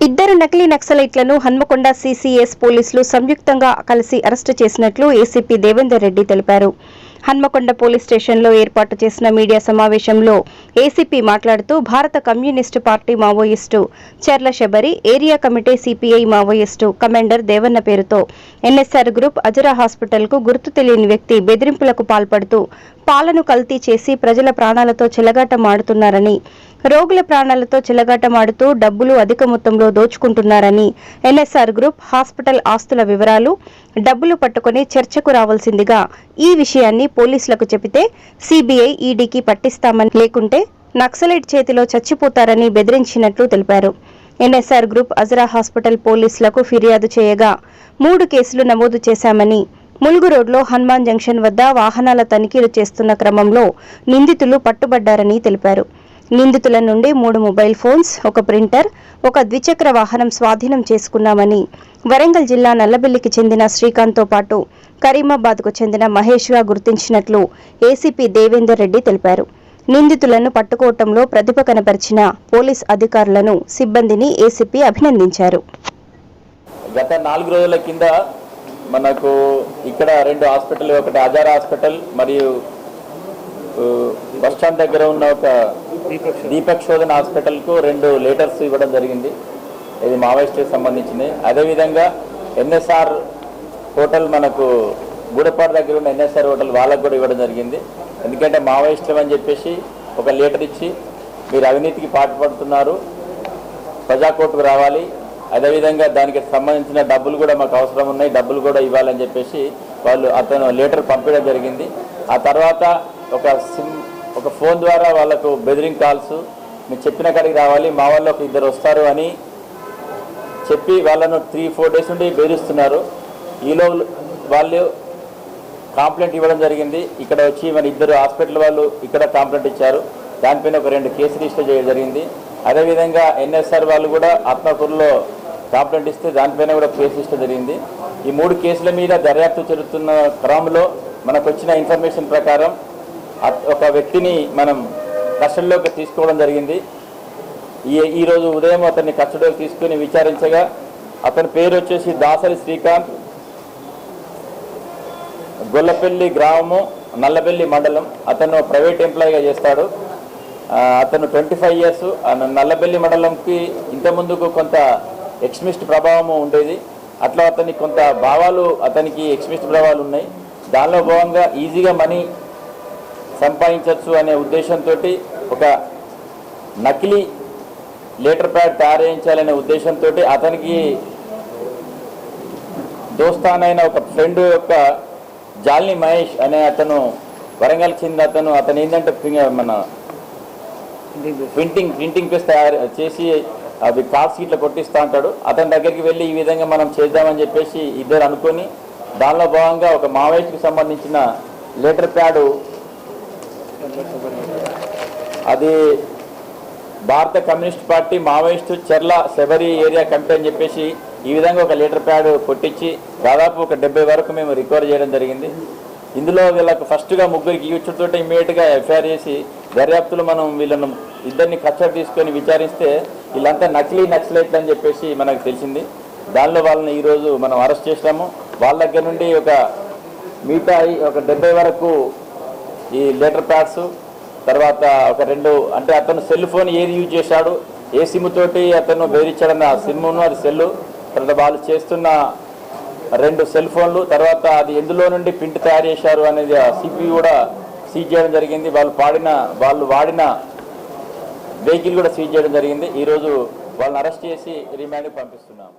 ఇద్దరు నకిలీ నక్సలైట్లను హన్మకొండ సీసీఎస్ పోలీసులు సంయుక్తంగా కలిసి అరెస్టు చేసినట్లు ఏసీపీ దేవేందర్ రెడ్డి తెలిపారు. హన్మకొండ పోలీస్ స్టేషన్లో ఏర్పాటు చేసిన మీడియా సమావేశంలో ఏసీపీ మాట్లాడుతూ భారత communist party Maoist Cherla Sabari area committee CPI Maoist commander Devanna పేరుతో ఎన్ఎస్ఆర్ గ్రూప్ అజరా హాస్పిటల్కు గుర్తు తెలియని వ్యక్తి బెదిరింపులకు పాల్పడుతూ పాలను కల్తీ చేసి ప్రజల ప్రాణాలతో చెలగాటమాడుతున్నారని రోగుల ప్రాణాలతో చెలగాటమాడుతూ డబ్బులు అధిక మొత్తంలో దోచుకుంటున్నారని ఎన్ఎస్ఆర్ గ్రూప్ హాస్పిటల్ ఆస్తుల వివరాలు డబ్బులు పట్టుకుని చర్చకు రావాల్సిందిగా ఈ విషయాన్ని పోలీసులకు చెబితే సిబిఐ ఈడీకి పట్టిస్తామని లేకుంటే నక్సలైట్ చేతిలో చచ్చిపోతారని బెదిరించినట్లు తెలిపారు. ఎన్ఎస్ఆర్ గ్రూప్ అజరా హాస్పిటల్ పోలీసులకు ఫిర్యాదు చేయగా మూడు కేసులు నమోదు చేశామని ములుగు రోడ్లో హనుమాన్ జంక్షన్ వద్ద వాహనాల తనిఖీలు చేస్తున్న క్రమంలో నిందితులు పట్టుబడ్డారని తెలిపారు. నిందితుల నుండి మూడు మొబైల్ ఫోన్స్ ఒక ప్రింటర్ ఒక ద్విచక్ర వాహనం స్వాధీనం చేసుకున్నామని వరంగల్ జిల్లా నల్లబెల్లికి చెందిన శ్రీకాంత్తో పాటు కరీమాబాద్కు చెందిన మహేష్గా గుర్తించినట్లు ఏసీపీ దేవేందర్ రెడ్డి తెలిపారు. నిందితులను పట్టుకోవటంలో ప్రతిభ కనపరిచిన పోలీస్ అధికారులను సిబ్బందిని ఏసీపీ అభినందించారు. గత నాలుగు రోజుల కింద మనకు ఇక్కడ రెండు హాస్పిటల్ ఒకటి ఆజార్ హాస్పిటల్ మరియు బస్టాండ్ బస్ స్టాండ్ దగ్గర ఉన్న ఒక దీపక్ శోధన్ హాస్పిటల్కు రెండు లెటర్స్ ఇవ్వడం జరిగింది. ఇది మావోయిస్ట్కి సంబంధించింది. అదేవిధంగా ఎన్ఎస్ఆర్ హోటల్ మనకు గూడపాడు దగ్గర ఉన్న ఎన్ఎస్ఆర్ హోటల్ వాళ్ళకు కూడా ఇవ్వడం జరిగింది. ఎందుకంటే మావోయిస్టులు అని చెప్పేసి ఒక లెటర్ ఇచ్చి మీరు అవినీతికి పాటుపడుతున్నారు. ప్రజాకోర్టుకు రావాలి. అదేవిధంగా దానికి సంబంధించిన డబ్బులు కూడా మాకు అవసరం ఉన్నాయి డబ్బులు కూడా ఇవ్వాలని చెప్పేసి వాళ్ళు అతను లెటర్ పంపించడం జరిగింది. ఆ తర్వాత ఒక సిమ్ ఒక ఫోన్ ద్వారా వాళ్ళకు బెదిరింగ్ కాల్స్ మీరు చెప్పిన కాడికి రావాలి మా వాళ్ళు ఒక ఇద్దరు వస్తారు అని చెప్పి వాళ్ళను త్రీ ఫోర్ డేస్ నుండి బెదిరిస్తున్నారు. ఈలో వాళ్ళు కాంప్లైంట్ ఇవ్వడం జరిగింది. ఇక్కడ వచ్చి మన ఇద్దరు హాస్పిటల్ వాళ్ళు ఇక్కడ కాంప్లైంట్ ఇచ్చారు. దానిపైన ఒక రెండు కేసు రిజిస్టర్ చేయడం జరిగింది. అదేవిధంగా ఎన్ఎస్ఆర్ వాళ్ళు కూడా ఆత్మకూరులో కాంప్లైంట్ ఇస్తే దానిపైన కూడా కేసు ఇష్టం జరిగింది. ఈ మూడు కేసుల మీద దర్యాప్తు జరుగుతున్న క్రమంలో మనకు వచ్చిన ఇన్ఫర్మేషన్ ప్రకారం ఒక వ్యక్తిని మనం కస్టడీలోకి తీసుకోవడం జరిగింది. ఈ ఈరోజు ఉదయం అతన్ని కస్టడీలోకి తీసుకుని విచారించగా అతని పేరు వచ్చేసి దాసరి శ్రీకాంత్. గొల్లపల్లి గ్రామము నల్లబెల్లి మండలం. అతను ప్రైవేట్ ఎంప్లాయీగా చేస్తాడు. అతను ట్వంటీ ఫైవ్ ఇయర్స్. నల్లబెల్లి మండలంకి ఇంతకుముందుకు కొంత ఎక్స్మిస్ట్ ప్రభావము ఉండేది. అట్లా అతనికి కొంత భావాలు అతనికి ఎక్స్మిస్ట్ ప్రభావాలు ఉన్నాయి. దానిలో భాగంగా ఈజీగా మనీ సంపాదించవచ్చు అనే ఉద్దేశంతో ఒక నకిలీ లీటర్ ప్యాడ్ తయారు చేయించాలనే ఉద్దేశంతో అతనికి దోస్తానైన ఒక ఫ్రెండ్ యొక్క జాల్ని మహేష్ అనే అతను వరంగల్ చెందిన అతను అతను ఏంటంటే మన ప్రింటింగ్ ప్రింటింగ్ ప్రెస్ తయారు చేసి అది కార్డ్స్ ఇట్లా కొట్టిస్తూ ఉంటాడు అతని దగ్గరికి వెళ్ళి ఈ విధంగా మనం చేద్దామని చెప్పేసి ఇద్దరు అనుకొని దానిలో భాగంగా ఒక మావోయిస్ట్కి సంబంధించిన లెటర్ ప్యాడు అది భారత communist party Maoist Cherla Sabari area committee అని చెప్పేసి ఈ విధంగా ఒక లీటర్ ప్యాడ్ కొట్టించి దాదాపు ఒక డెబ్బై వరకు మేము రికవర్ చేయడం జరిగింది. ఇందులో వీళ్ళకు ఫస్ట్గా ముగ్గురికి ఇచ్చుతో ఇమీడియట్గా ఎఫ్ఐఆర్ చేసి దర్యాప్తులు మనం వీళ్ళను ఇద్దరిని కస్టడీ తీసుకొని విచారిస్తే వీళ్ళంతా నకిలీ నక్సలైట్లు అని చెప్పేసి మనకు తెలిసింది. దానిలో వాళ్ళని ఈరోజు మనం అరెస్ట్ చేసినాము. వాళ్ళ దగ్గర నుండి ఒక మిగతా ఒక డెబ్బై వరకు ఈ లెటర్ ప్యాడ్స్ తర్వాత ఒక రెండు అంటే అతను సెల్ ఫోన్ ఏది యూజ్ చేశాడు ఏ సిమ్ తోటి అతను బెదిరించాడన్న సిమ్ను అది సెల్ తర్వాత వాళ్ళు చేస్తున్న రెండు సెల్ ఫోన్లు తర్వాత అది ఎందులో నుండి ప్రింట్ తయారు చేశారు అనేది ఆ సిపి కూడా సీజ్ చేయడం జరిగింది. వాళ్ళు పాడిన వాళ్ళు వాడిన వెహికల్ కూడా సీజ్ చేయడం జరిగింది. ఈరోజు వాళ్ళని అరెస్ట్ చేసి రిమాండ్కి పంపిస్తున్నాము.